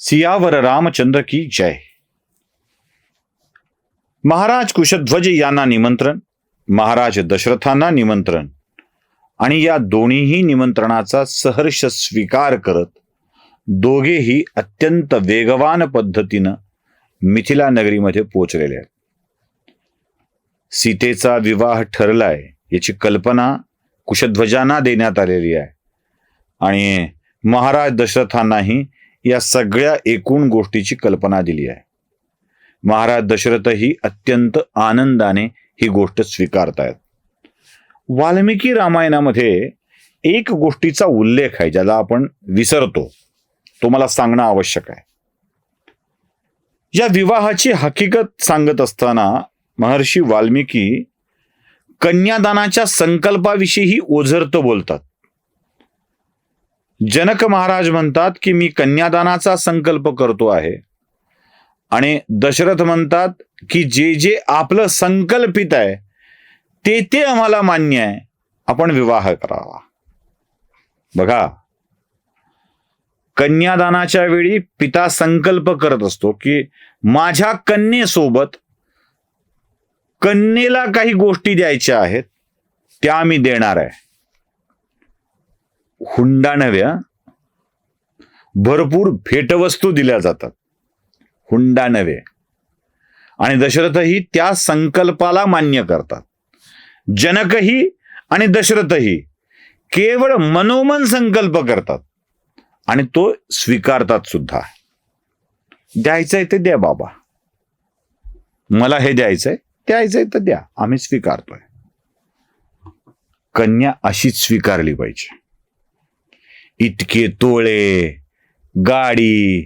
सियावर रामचंद्र की जय। महाराज कुशध्वज यांना निमंत्रण महाराज दशरथांना निमंत्रण आणि या दोन्हीही निमंत्रणाचा सहर्ष स्वीकार करत दोघेही अत्यंत वेगवान पद्धतीनं मिथिला नगरीमध्ये पोचलेले आहेत. सीतेचा विवाह ठरलाय याची कल्पना कुशध्वजांना देण्यात आलेली आहे आणि महाराज दशरथांनाही या सगळ्या एकूण गोष्टीची कल्पना दिली आहे. महाराज दशरथही अत्यंत आनंदाने ही गोष्ट स्वीकारतायत. वाल्मिकी रामायणामध्ये एक गोष्टीचा उल्लेख आहे ज्याला आपण विसरतो. तो मला सांगणं आवश्यक आहे. या विवाहाची हकीकत सांगत असताना महर्षी वाल्मिकी कन्यादानाच्या संकल्पाविषयीही ओझरत बोलतात. जनक महाराज म्हणतात की मी कन्यादानाचा संकल्प करतो आहे. आणि दशरथ म्हणतात की जे जे आपलं संकल्पित आहे ते ते आम्हाला मान्य आहे. आपण विवाह करावा. बघा. कन्यादानाच्या वेळी पिता संकल्प करत असतो की माझ्या कन्येसोबत कन्येला काही गोष्टी द्यायच्या आहेत त्या मी देणार आहे. हुंडा नव्या भरपूर भेटवस्तू दिल्या जातात. हुंडा नव्हे आणि दशरथही त्या संकल्पाला मान्य करतात. जनकही आणि दशरथही केवळ मनोमन संकल्प करतात. आणि तो स्वीकारतात सुद्धा. द्यायचंय ते द्या बाबा. मला हे द्यायचंय द्यायचंय तर द्या. आम्ही स्वीकारतोय. कन्या अशीच स्वीकारली पाहिजे. इतके तोळे गाडी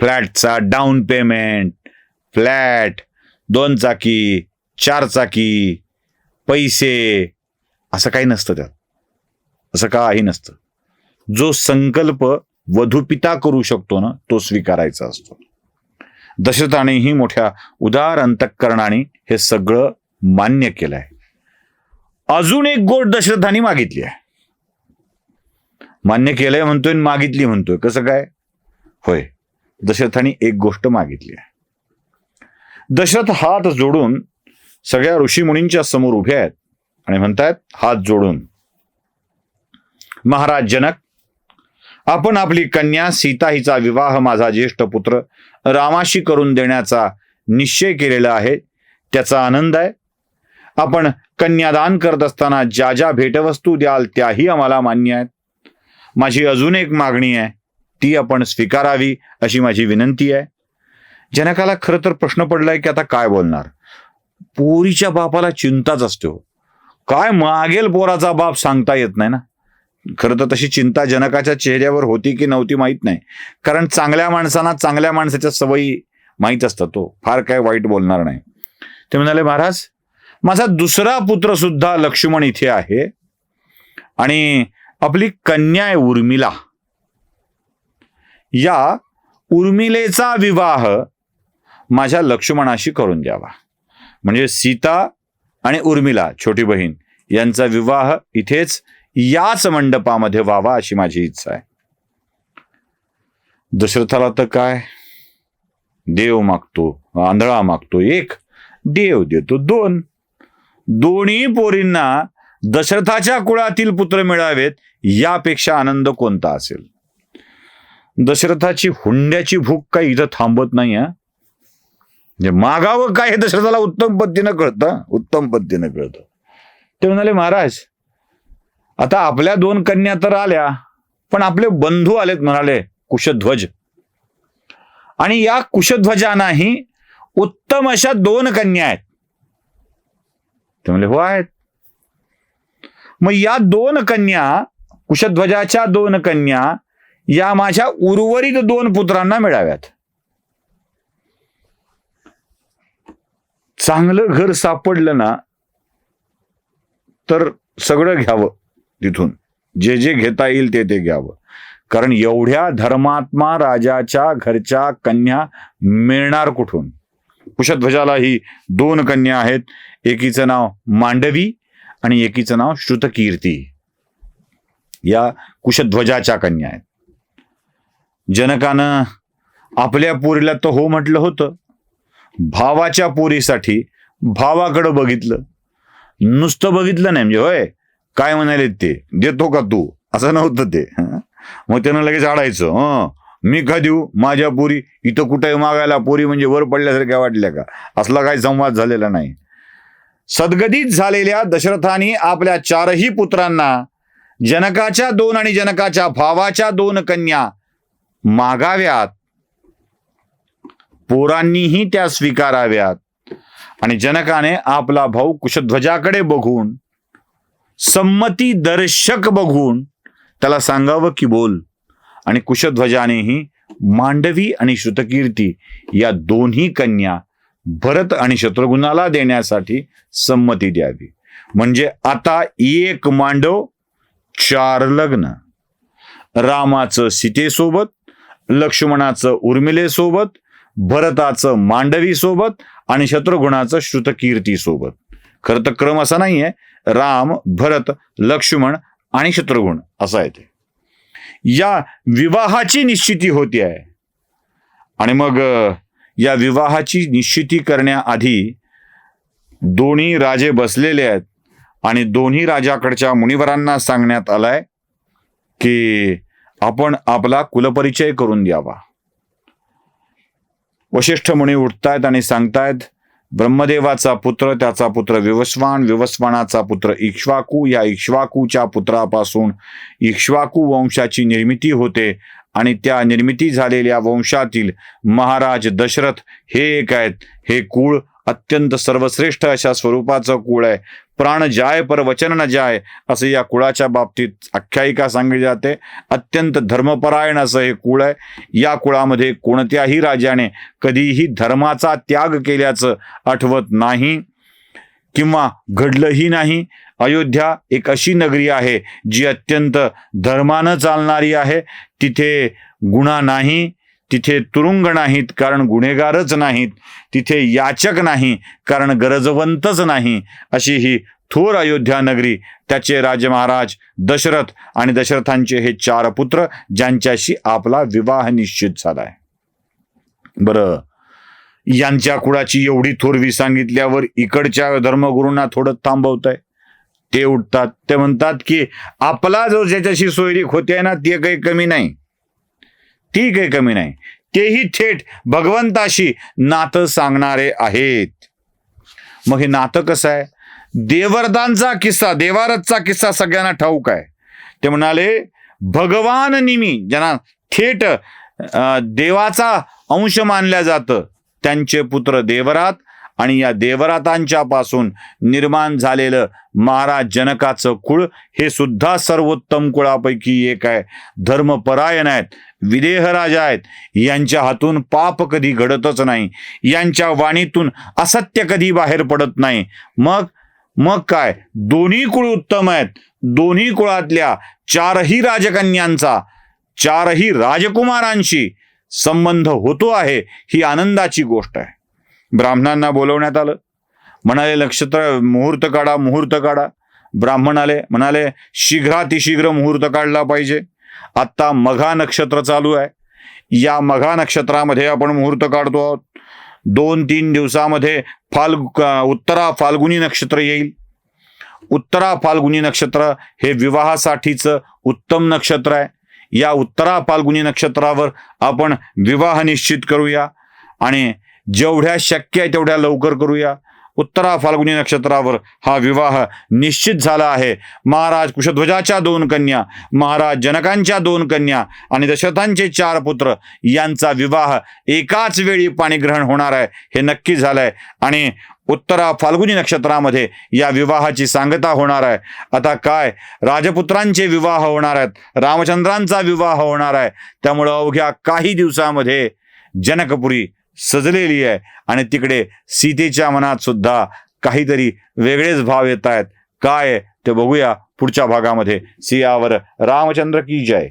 फ्लॅटचा डाऊन पेमेंट फ्लॅट दोन चाकी चार चाकी पैसे असं काही नसतं त्यात. असं काही नसतं. जो संकल्प वधुपिता करू शकतो ना तो स्वीकारायचा असतो. दशरथानेही मोठ्या उदार अंतकरणाने हे सगळं मान्य केलंय. अजून एक गोट दशरथाने मागितली आहे. मान्य केलंय म्हणतोय आणि मागितली म्हणतोय. कसं काय? होय. दशरथाने एक गोष्ट मागितली आहे. दशरथ हात जोडून सगळ्या ऋषीमुनींच्या समोर उभे आहेत आणि म्हणतायत हात जोडून. महाराज जनक आपण आपली कन्या सीता हिचा विवाह माझा ज्येष्ठ पुत्र रामाशी करून देण्याचा निश्चय केलेला आहे. त्याचा आनंद आहे. आपण कन्यादान करत असताना ज्या ज्या भेटवस्तू द्याल त्याही आम्हाला मान्य आहेत. माझी अजून एक मागणी आहे ती आपण स्वीकारावी अशी माझी विनंती आहे. जनकाला खरं तर प्रश्न पडलाय की आता काय बोलणार? पोरीच्या बापाला चिंताच असतो हो. काय मागेल पोराचा बाप सांगता येत नाही ना? खरं तर तशी चिंता जनकाच्या चेहऱ्यावर होती की नव्हती माहीत नाही. कारण चांगल्या माणसांना चांगल्या माणसाच्या सवयी माहीत असतात तो फार काय वाईट बोलणार नाही. ते म्हणाले महाराज माझा दुसरा पुत्र सुद्धा लक्ष्मण इथे आहे आणि आपली कन्या आहे उर्मिला. या उर्मिलेचा विवाह माझ्या लक्ष्मणाशी करून द्यावा. म्हणजे सीता आणि उर्मिला छोटी बहीण यांचा विवाह इथेच याच मंडपामध्ये व्हावा अशी माझी इच्छा आहे. दशरथाला तर काय? देव मागतो आंधळा मागतो एक देव देतो दोन. दोन्ही पोरींना दशरथाच्या कुळातील पुत्र मिळावेत यापेक्षा आनंद कोणता असेल? दशरथाची हुंड्याची भूक काही इथं थांबत नाही म्हणजे मागावं काय हे दशरथाला उत्तम पद्धतीनं कळतं उत्तम पद्धतीनं कळतं. ते म्हणाले महाराज आता आपल्या दोन कन्या तर आल्या पण आपले बंधू आलेत म्हणाले कुशध्वज. आणि या कुशध्वजांनाही उत्तम अशा दोन कन्या आहेत. ते म्हणले हो आहेत मग या दोन कन्या कुशध्वजाच्या दोन कन्या या माझ्या उर्वरित दोन पुत्रांना मिळाव्यात. चांगलं घर सापडलं ना तर सगळं घ्यावं तिथून. जे जे घेता येईल ते ते घ्यावं. कारण एवढ्या धर्मात्मा राजाच्या घरच्या कन्या मिळणार कुठून? कुशध्वजाला ही दोन कन्या आहेत. एकीचं नाव मांडवी आणि एकीचं नाव श्रुतकीर्ती. या कुशध्वजाच्या कन्या आहेत. जनकानं आपल्या पोरीला तर हो म्हटलं होतं. भावाच्या पोरीसाठी भावाकडं बघितलं. नुसतं बघितलं नाही म्हणजे होय काय म्हणाले ते? देतो का तू? असं नव्हतं ते. मग त्यानं लगेच आडायचं हं मी का देऊ? माझ्या पोरी इथं कुठे मागायला? पोरी म्हणजे वर पडल्यासारख्या वाटल्या का? असला काही संवाद झालेला नाही. सद्गदित झालेल्या दशरथाने आपल्या चारही पुत्रांना जनकाच्या दोन आणि जनकाच्या भावाच्या दोन कन्या मागाव्यात. पोरांनीही त्या स्वीकाराव्यात. आणि जनकाने आपला भाऊ कुशध्वजाकडे बघून संमती दर्शक बघून त्याला सांगावं की बोल. आणि कुशध्वजानेही मांडवी आणि श्रुतकीर्ती या दोन्ही कन्या भरत आणि शत्रुघ्नाला देण्यासाठी संमती द्यावी. म्हणजे आता एक मांडव चार लग्न. रामाचं सीतेसोबत लक्ष्मणाचं उर्मिलेसोबत भरताचं मांडवी सोबत आणि शत्रुघ्नाचं श्रुतकीर्ती सोबत खरं तर क्रम असा नाहीये. राम भरत लक्ष्मण आणि शत्रुघ्न असा आहे ते. या विवाहाची निश्चिती होती आहे आणि मग या विवाहाची निश्चिती करण्याआधी दोन्ही राजे बसलेले आहेत आणि दोन्ही राजाकडच्या मुनिवरांना सांगण्यात आलाय की आपण आपला कुलपरिचय करून द्यावा. वशिष्ठ मुनी उठतायत आणि सांगतायत ब्रह्मदेवाचा पुत्र त्याचा पुत्र विवस्वान विवस्वानाचा पुत्र इक्ष्वाकू या इक्ष्वाकूच्या पुत्रापासून इक्ष्वाकू वंशाची निर्मिती होते. आणि त्या निर्मिती झालेल्या वंशातील महाराज दशरथ हे एक आहेत. हे कुळ अत्यंत सर्वश्रेष्ठ अशा स्वरूपाचं कुळ आहे. प्राण जाय पर वचन न जाय असं या कुळाच्या बाबतीत आख्यायिका सांगितली जाते. अत्यंत धर्मपरायण असं हे कुळ आहे. या कुळामध्ये कोणत्याही राजाने कधीही धर्माचा त्याग केल्याचं आठवत नाही. किंवा घडलंही नाही. अयोध्या एक अशी नगरी आहे जी अत्यंत धर्मानं चालणारी आहे. तिथे गुन्हा नाही तिथे तुरुंग नाहीत कारण गुन्हेगारच नाहीत. तिथे याचक नाही कारण गरजवंतच नाही. अशी ही थोर अयोध्या नगरी त्याचे राजे महाराज दशरथ आणि दशरथांचे हे चार पुत्र ज्यांच्याशी आपला विवाह निश्चित झाला आहे बरं यांच्या कुळाची एवढी थोरवी सांगितल्यावर इकडच्या धर्मगुरूंना थोडं थांबवतंय. ते उठतात. ते म्हणतात की आपला जो ज्याच्याशी सोयरीक होते ना ते काही कमी नाही. ती काही कमी नाही. तेही थेट भगवंताशी नातं सांगणारे आहेत. मग हे नातं कसं आहे? देवरदांचा किस्सा देवारतचा किस्सा सगळ्यांना ठाऊक आहे. ते म्हणाले भगवान निमी ज्यांना थेट देवाचा अंश मानल्या जातं त्यांचे पुत्र देवरात आणि या देवरातांच्या पासून निर्माण झालेलं महाराज जनकाचं कुळ हे सुद्धा सर्वोत्तम कुळापैकी एक आहे. धर्मपरायण आहेत विदेह राजा आहेत यांच्या हातून पाप कधी घडतच नाही यांच्या वाणीतून असत्य कधी बाहेर पडत नाही. मग मग काय? दोन्ही कुळ उत्तम आहेत. दोन्ही कुळातल्या चारही राजकन्यांचा चारही राजकुमारांशी संबंध होतो आहे ही आनंदाची गोष्ट आहे. ब्राह्मणांना बोलवण्यात आलं. म्हणाले नक्षत्र मुहूर्त काढा मुहूर्त काढा. ब्राह्मण आले म्हणाले शीघ्रातिशीघ्र मुहूर्त काढला पाहिजे. आत्ता मघा नक्षत्र चालू आहे. या मघा नक्षत्रामध्ये आपण मुहूर्त काढतो आहोत. दोन तीन दिवसामध्ये फाल्गु उत्तरा फाल्गुनी नक्षत्र येईल. उत्तरा फाल्गुनी नक्षत्र हे विवाहासाठीचं उत्तम नक्षत्र आहे. या उत्तरा फाल्गुनी नक्षत्रावर आपण विवाह निश्चित करूया आणि जेवढ्या शक्य आहे तेवढ्या लवकर करूया. उत्तरा फाल्गुनी नक्षत्रावर हा विवाह निश्चित झाला आहे. महाराज कुशध्वजाच्या दोन कन्या महाराज जनकांच्या दोन कन्या आणि दशरथांचे चार पुत्र यांचा विवाह एकाच वेळी पाणीग्रहण होणार आहे हे नक्की झालंय. आणि उत्तरा फाल्गुनी नक्षत्रामध्ये या विवाहाची सांगता होणार आहे. आता काय? राजपुत्रांचे विवाह होणार आहेत रामचंद्रांचा विवाह होणार आहे. त्यामुळं अवघ्या काही दिवसामध्ये जनकपुरी सजलेली आहे. आणि तिकडे सीतेच्या मनात सुद्धा काहीतरी वेगळेच भाव येत आहेत. काय ते बघूया पुढच्या भागामध्ये. सियावर रामचंद्र की जय?